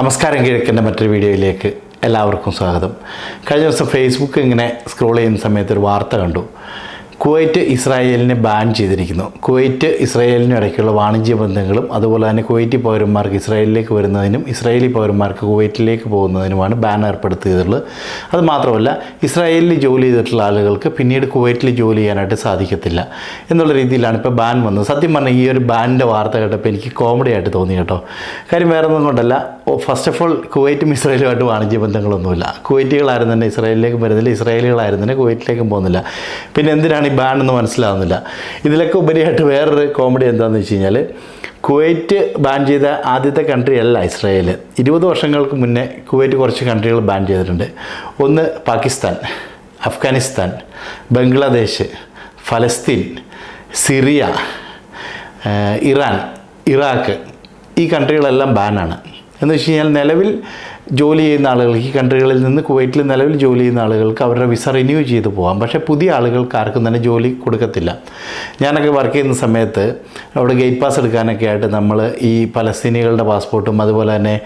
നമസ്കാരം കിഴക്കിന്റെ മറ്റൊരു വീഡിയോയിലേക്ക് എല്ലാവർക്കും സ്വാഗതം. കഴിഞ്ഞ ദിവസം ഫേസ്ബുക്ക് ഇങ്ങനെ സ്ക്രോൾ ചെയ്യുന്ന സമയത്ത് ഒരു വാർത്ത കണ്ടു. കുവൈറ്റ് ഇസ്രായേലിനെ ബാൻ ചെയ്തിരിക്കുന്നു. കുവൈറ്റ് ഇസ്രായേലിനും ഇടയ്ക്കുള്ള വാണിജ്യ ബന്ധങ്ങളും അതുപോലെ തന്നെ കുവൈറ്റി പൗരന്മാർക്ക് ഇസ്രായേലിലേക്ക് വരുന്നതിനും ഇസ്രായേലി പൗരന്മാർക്ക് കുവൈറ്റിലേക്ക് പോകുന്നതിനുമാണ് ബാൻ ഏർപ്പെടുത്തിയതുള്ളത് അത് മാത്രമല്ല ഇസ്രായേലിൽ ജോലി ചെയ്തിട്ടുള്ള ആളുകൾക്ക് പിന്നീട് കുവൈറ്റിൽ ജോലി ചെയ്യാനായിട്ട് സാധിക്കത്തില്ല എന്നുള്ള രീതിയിലാണ് ഇപ്പോൾ ബാൻ വന്നത്. സത്യം പറഞ്ഞാൽ ഈ ഒരു ബാനിന്റെ വാർത്ത കേട്ടപ്പോൾ എനിക്ക് കോമഡി ആയിട്ട് തോന്നി കേട്ടോ. കാര്യം വേറെ ഒന്നും കൊണ്ടല്ല ഫസ്റ്റ് ഓഫ് ഓൾ കുവൈറ്റും ഇസ്രായേലുമായിട്ട് വാണിജ്യ ബന്ധങ്ങളൊന്നുമില്ല. കുവൈറ്റുകളായിരുന്നു തന്നെ ഇസ്രായേലിലേക്ക് വരുന്നില്ല ഇസ്രായേലുകളായിരുന്നു തന്നെ കുവൈറ്റിലേക്കും പോകുന്നില്ല. പിന്നെ എന്തിനാണ് ഈ ബാൻ എന്ന് മനസ്സിലാവുന്നില്ല. ഇതിലൊക്കെ ഉപരിയായിട്ട് വേറൊരു കോമഡി എന്താണെന്ന് വെച്ച് കഴിഞ്ഞാൽ കുവൈറ്റ് ബാൻ ചെയ്ത ആദ്യത്തെ കൺട്രി അല്ല ഇസ്രായേൽ ഇരുപത് വർഷങ്ങൾക്ക് മുന്നേ കുവൈറ്റ് കുറച്ച് കൺട്രികൾ ബാൻ ചെയ്തിട്ടുണ്ട്. ഒന്ന് പാകിസ്ഥാൻ അഫ്ഗാനിസ്ഥാൻ ബംഗ്ലാദേശ് ഫലസ്തീൻ സിറിയ ഇറാൻ ഇറാഖ്. ഈ കൺട്രികളെല്ലാം ബാനാണ് എന്ന് വെച്ച് കഴിഞ്ഞാൽ നിലവിൽ ജോലി ചെയ്യുന്ന ആളുകൾക്ക് ഈ കൺട്രികളിൽ നിന്ന് കുവൈറ്റിൽ നിലവിൽ ജോലി ചെയ്യുന്ന ആളുകൾക്ക് അവരുടെ വിസ റിന്യൂ ചെയ്ത് പോകാം. പക്ഷേ പുതിയ ആളുകൾക്ക് ആർക്കും തന്നെ ജോലി കൊടുക്കത്തില്ല. ഞാനൊക്കെ വർക്ക് ചെയ്യുന്ന സമയത്ത് അവിടെ ഗേറ്റ് പാസ് എടുക്കാനൊക്കെ ആയിട്ട് നമ്മൾ ഈ പലസ്തീനികളുടെ പാസ്പോർട്ടും അതുപോലെ തന്നെ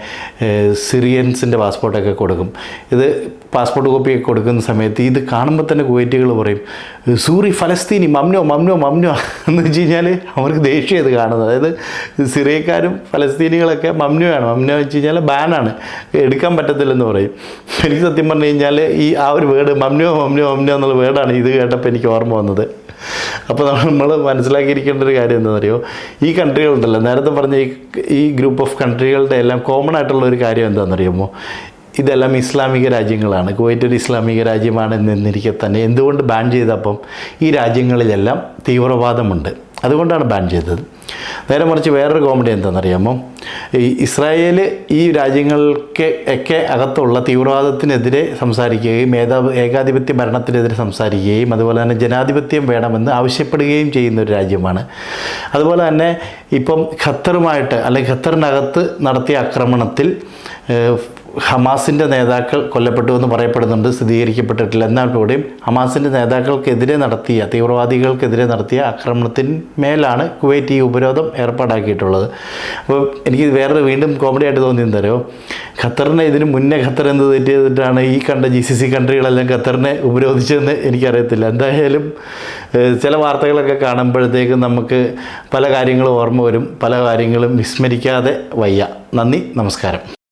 സിറിയൻസിന്റെ പാസ്പോർട്ടൊക്കെ കൊടുക്കും. ഇത് പാസ്പോർട്ട് കോപ്പിയൊക്കെ കൊടുക്കുന്ന സമയത്ത് ഇത് കാണുമ്പോൾ തന്നെ കുവൈറ്റുകൾ പറയും സൂറി ഫലസ്തീനി മമ്നോ മമ്നോ മമ്നോ എന്ന് വെച്ച് കഴിഞ്ഞാൽ അവർക്ക് ദേഷ്യം ഇത് കാണുന്നത്. അതായത് സിറിയക്കാരും ഫലസ്തീനികളൊക്കെ മമ്നോയാണ് മമ്നോ വെച്ച് കഴിഞ്ഞാൽ ബാനാണ്. എടുക്കാൻ പറ്റത്തില്ലെന്ന് പറയും. എനിക്ക് സത്യം പറഞ്ഞു കഴിഞ്ഞാൽ ഈ ആ ഒരു വേർഡ് മമ്നോ മമ്നോ മമ്നോ എന്നുള്ള വേർഡാണ് ഇത് കേട്ടപ്പോൾ എനിക്ക് ഓർമ്മ വന്നത്. അപ്പോൾ നമ്മൾ മനസ്സിലാക്കിയിരിക്കേണ്ട ഒരു കാര്യം എന്താണെന്നറിയോ? ഈ കൺട്രികളുണ്ടല്ലോ നേരത്തെ പറഞ്ഞ ഈ ഈ ഗ്രൂപ്പ് ഓഫ് കൺട്രികളുടെ എല്ലാം കോമൺ ആയിട്ടുള്ള ഒരു കാര്യം എന്താണെന്നറിയുമോ? ഇതെല്ലാം ഇസ്ലാമിക രാജ്യങ്ങളാണ്. കുവൈറ്റ് ഒരു ഇസ്ലാമിക രാജ്യമാണ് എന്നിരിക്കെ തന്നെ എന്തുകൊണ്ട് ബാൻ ചെയ്തപ്പം ഈ രാജ്യങ്ങളിലെല്ലാം തീവ്രവാദമുണ്ട്? അതുകൊണ്ടാണ് ബാൻ ചെയ്തത്. നേരെ മറിച്ച് വേറൊരു കോമഡി എന്താണെന്നറിയാമോ? ഈ ഇസ്രായേൽ ഈ രാജ്യങ്ങൾക്ക് ഒക്കെ അകത്തുള്ള തീവ്രവാദത്തിനെതിരെ സംസാരിക്കുകയും ഏതാ ഏകാധിപത്യ ഭരണത്തിനെതിരെ സംസാരിക്കുകയും അതുപോലെ തന്നെ ജനാധിപത്യം വേണമെന്ന് ആവശ്യപ്പെടുകയും ചെയ്യുന്ന ഒരു രാജ്യമാണ്. അതുപോലെ തന്നെ ഇപ്പം ഖത്തറുമായിട്ട് അല്ലെങ്കിൽ ഖത്തറിനകത്ത് നടത്തിയ ആക്രമണത്തിൽ ഹമാസിന്റെ നേതാക്കൾ കൊല്ലപ്പെട്ടു എന്ന് പറയപ്പെടുന്നുണ്ട് സ്ഥിരീകരിക്കപ്പെട്ടിട്ടില്ല. എന്നാൽ കൂടിയും ഹമാസിന്റെ നേതാക്കൾക്കെതിരെ നടത്തിയ തീവ്രവാദികൾക്കെതിരെ നടത്തിയ ആക്രമണത്തിന് മേലാണ് കുവൈറ്റ് ഈ ഉപരോധം ഏർപ്പാടാക്കിയിട്ടുള്ളത്. അപ്പോൾ എനിക്ക് വേറെ വീണ്ടും കോമഡി ആയിട്ട് തോന്നി തരുമോ ഖത്തറിനെ ഇതിന് മുന്നേ ഖത്തർ എന്ത് തെറ്റ് ചെയ്തിട്ടാണ് ഈ കണ്ട ജി സി സി കൺട്രികളെല്ലാം ഖത്തറിനെ ഉപരോധിച്ചതെന്ന് എനിക്കറിയത്തില്ല. എന്തായാലും ചില വാർത്തകളൊക്കെ കാണുമ്പോഴത്തേക്കും നമുക്ക് പല കാര്യങ്ങളും ഓർമ്മ വരും. പല കാര്യങ്ങളും വിസ്മരിക്കാതെ വയ്യ. നന്ദി നമസ്കാരം.